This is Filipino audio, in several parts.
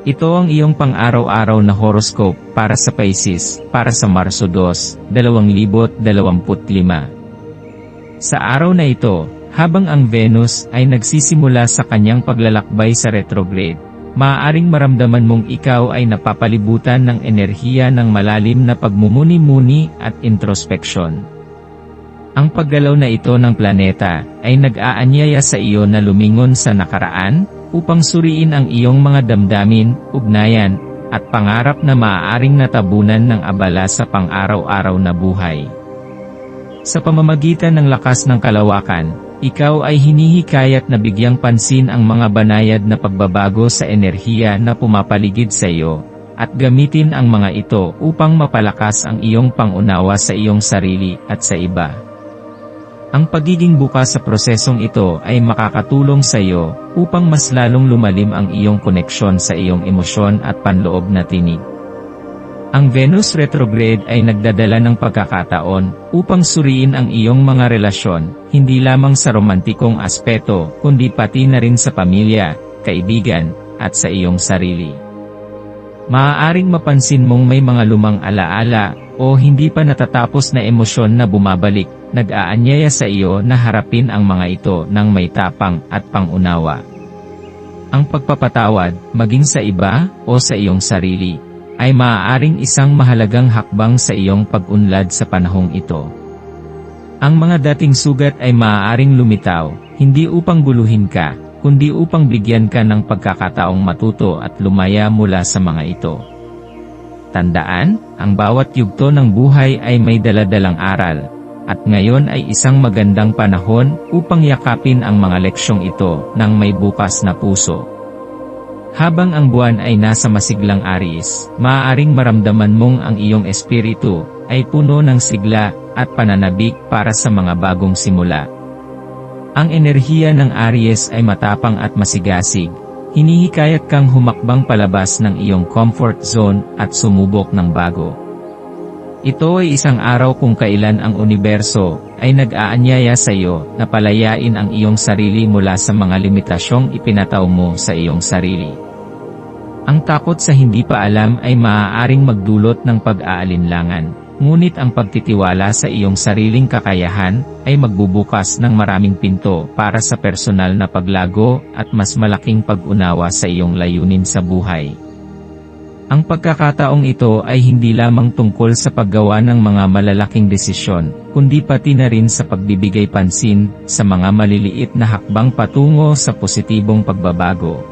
Ito ang iyong pang-araw-araw na horoscope para sa Pisces para sa Marso 2, 2025. Sa araw na ito, habang ang Venus ay nagsisimula sa kanyang paglalakbay sa retrograde, maaaring maramdaman mong ikaw ay napapalibutan ng enerhiya ng malalim na pagmumuni-muni at introspeksyon. Ang paggalaw na ito ng planeta ay nag-aanyaya sa iyo na lumingon sa nakaraan, upang suriin ang iyong mga damdamin, ugnayan, at pangarap na maaaring natabunan ng abala sa pang-araw-araw na buhay. Sa pamamagitan ng lakas ng kalawakan, ikaw ay hinihikayat na bigyang pansin ang mga banayad na pagbabago sa enerhiya na pumapaligid sa iyo, at gamitin ang mga ito upang mapalakas ang iyong pangunawa sa iyong sarili at sa iba. Ang pagiging bukas sa prosesong ito ay makakatulong sa iyo upang mas lalong lumalim ang iyong koneksyon sa iyong emosyon at panloob na tinig. Ang Venus retrograde ay nagdadala ng pagkakataon upang suriin ang iyong mga relasyon, hindi lamang sa romantikong aspeto, kundi pati na rin sa pamilya, kaibigan, at sa iyong sarili. Maaaring mapansin mong may mga lumang alaala, o hindi pa natatapos na emosyon na bumabalik, nag-aanyaya sa iyo na harapin ang mga ito ng may tapang at pangunawa. Ang pagpapatawad, maging sa iba o sa iyong sarili, ay maaaring isang mahalagang hakbang sa iyong pag-unlad sa panahong ito. Ang mga dating sugat ay maaaring lumitaw, hindi upang guluhin ka, kundi upang bigyan ka ng pagkakataong matuto at lumaya mula sa mga ito. Tandaan, ang bawat yugto ng buhay ay may daladalang aral, at ngayon ay isang magandang panahon upang yakapin ang mga leksyong ito ng may bukas na puso. Habang ang buwan ay nasa masiglang aris, maaaring maramdaman mong ang iyong espiritu ay puno ng sigla at pananabik para sa mga bagong simula. Ang enerhiya ng Aries ay matapang at masigasig, hinihikayat kang humakbang palabas ng iyong comfort zone at sumubok ng bago. Ito ay isang araw kung kailan ang universo ay nag-aanyaya sa iyo na palayain ang iyong sarili mula sa mga limitasyong ipinataw mo sa iyong sarili. Ang takot sa hindi pa alam ay maaaring magdulot ng pag-aalinlangan, ngunit ang pagtitiwala sa iyong sariling kakayahan ay magbubukas ng maraming pinto para sa personal na paglago at mas malaking pag-unawa sa iyong layunin sa buhay. Ang pagkakataong ito ay hindi lamang tungkol sa paggawa ng mga malalaking desisyon, kundi pati na rin sa pagbibigay pansin sa mga maliliit na hakbang patungo sa positibong pagbabago.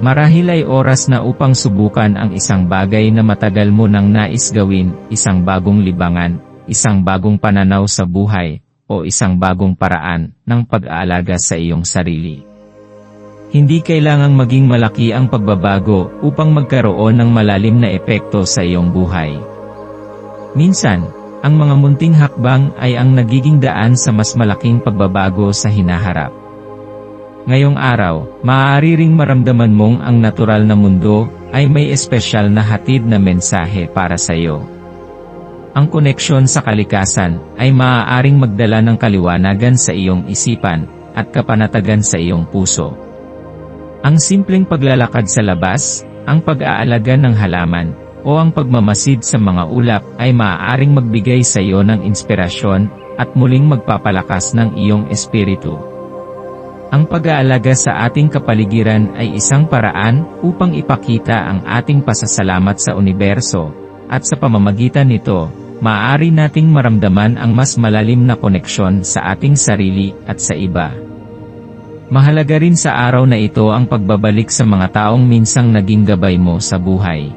Marahil ay oras na upang subukan ang isang bagay na matagal mo nang nais gawin, isang bagong libangan, isang bagong pananaw sa buhay, o isang bagong paraan ng pag-aalaga sa iyong sarili. Hindi kailangang maging malaki ang pagbabago upang magkaroon ng malalim na epekto sa iyong buhay. Minsan, ang mga munting hakbang ay ang nagiging daan sa mas malaking pagbabago sa hinaharap. Ngayong araw, maaari ring maramdaman mong ang natural na mundo ay may espesyal na hatid na mensahe para sa iyo. Ang koneksyon sa kalikasan ay maaaring magdala ng kaliwanagan sa iyong isipan at kapanatagan sa iyong puso. Ang simpleng paglalakad sa labas, ang pag-aalaga ng halaman, o ang pagmamasid sa mga ulap ay maaaring magbigay sa iyo ng inspirasyon at muling magpapalakas ng iyong espiritu. Ang pag-aalaga sa ating kapaligiran ay isang paraan upang ipakita ang ating pasasalamat sa universo, at sa pamamagitan nito, maaari nating maramdaman ang mas malalim na koneksyon sa ating sarili at sa iba. Mahalaga rin sa araw na ito ang pagbabalik sa mga taong minsang naging gabay mo sa buhay.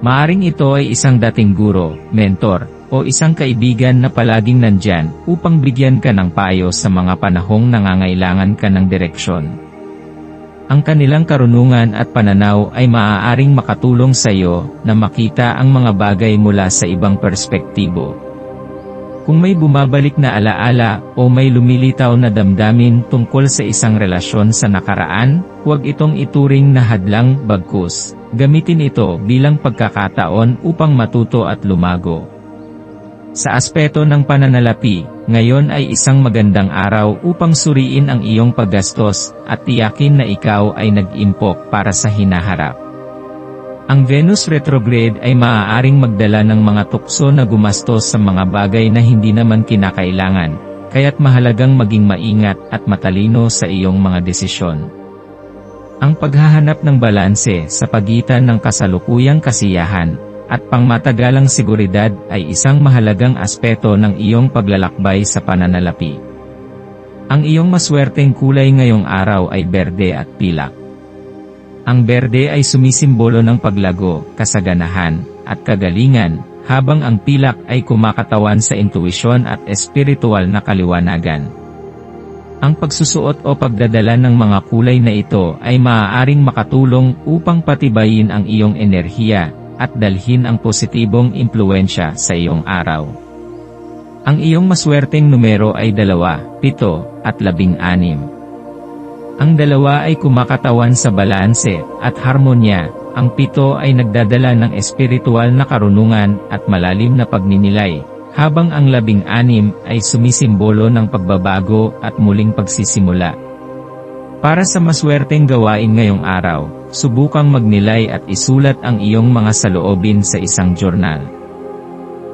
Maaring ito ay isang dating guro, mentor, o isang kaibigan na palaging nandyan upang bigyan ka ng payo sa mga panahong nangangailangan ka ng direksyon. Ang kanilang karunungan at pananaw ay maaaring makatulong sa iyo na makita ang mga bagay mula sa ibang perspektibo. Kung may bumabalik na alaala o may lumilitaw na damdamin tungkol sa isang relasyon sa nakaraan, huwag itong ituring na hadlang bagkus. Gamitin ito bilang pagkakataon upang matuto at lumago. Sa aspeto ng pananalapi, ngayon ay isang magandang araw upang suriin ang iyong paggastos at tiyakin na ikaw ay nag-impok para sa hinaharap. Ang Venus retrograde ay maaaring magdala ng mga tukso na gumastos sa mga bagay na hindi naman kinakailangan, kaya't mahalagang maging maingat at matalino sa iyong mga desisyon. Ang paghahanap ng balanse sa pagitan ng kasalukuyang kasiyahan at pangmatagalang seguridad ay isang mahalagang aspeto ng iyong paglalakbay sa pananalapi. Ang iyong maswerteng kulay ngayong araw ay berde at pilak. Ang berde ay sumisimbolo ng paglago, kasaganahan, at kagalingan, habang ang pilak ay kumakatawan sa intuisyon at espiritual na kaliwanagan. Ang pagsusuot o pagdadala ng mga kulay na ito ay maaaring makatulong upang patibayin ang iyong enerhiya at dalhin ang positibong impluensya sa iyong araw. Ang iyong maswerteng numero ay 2, 7, at 16. Ang dalawa ay kumakatawan sa balanse at harmonya, ang pito ay nagdadala ng espiritual na karunungan at malalim na pagninilay, habang ang labing-anim ay sumisimbolo ng pagbabago at muling pagsisimula. Para sa maswerteng gawain ngayong araw, subukang magnilay at isulat ang iyong mga saloobin sa isang journal.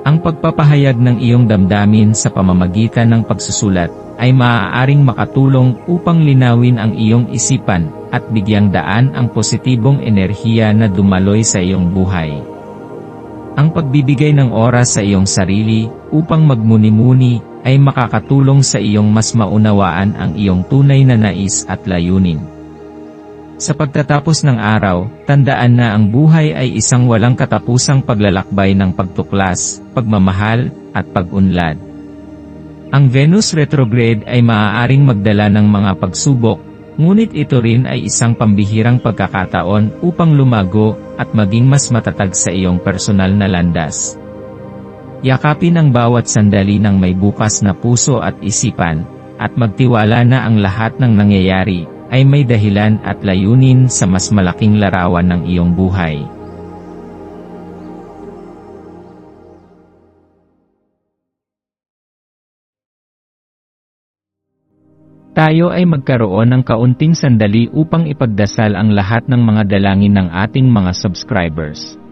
Ang pagpapahayag ng iyong damdamin sa pamamagitan ng pagsusulat ay maaaring makatulong upang linawin ang iyong isipan at bigyang daan ang positibong enerhiya na dumaloy sa iyong buhay. Ang pagbibigay ng oras sa iyong sarili upang magmuni-muni ay makakatulong sa iyong mas maunawaan ang iyong tunay na nais at layunin. Sa pagtatapos ng araw, tandaan na ang buhay ay isang walang katapusang paglalakbay ng pagtuklas, pagmamahal, at pag-unlad. Ang Venus retrograde ay maaaring magdala ng mga pagsubok, ngunit ito rin ay isang pambihirang pagkakataon upang lumago at maging mas matatag sa iyong personal na landas. Yakapin ang bawat sandali ng may bukas na puso at isipan, at magtiwala na ang lahat ng nangyayari ay may dahilan at layunin sa mas malaking larawan ng iyong buhay. Tayo ay magkaroon ng kaunting sandali upang ipagdasal ang lahat ng mga dalangin ng ating mga subscribers,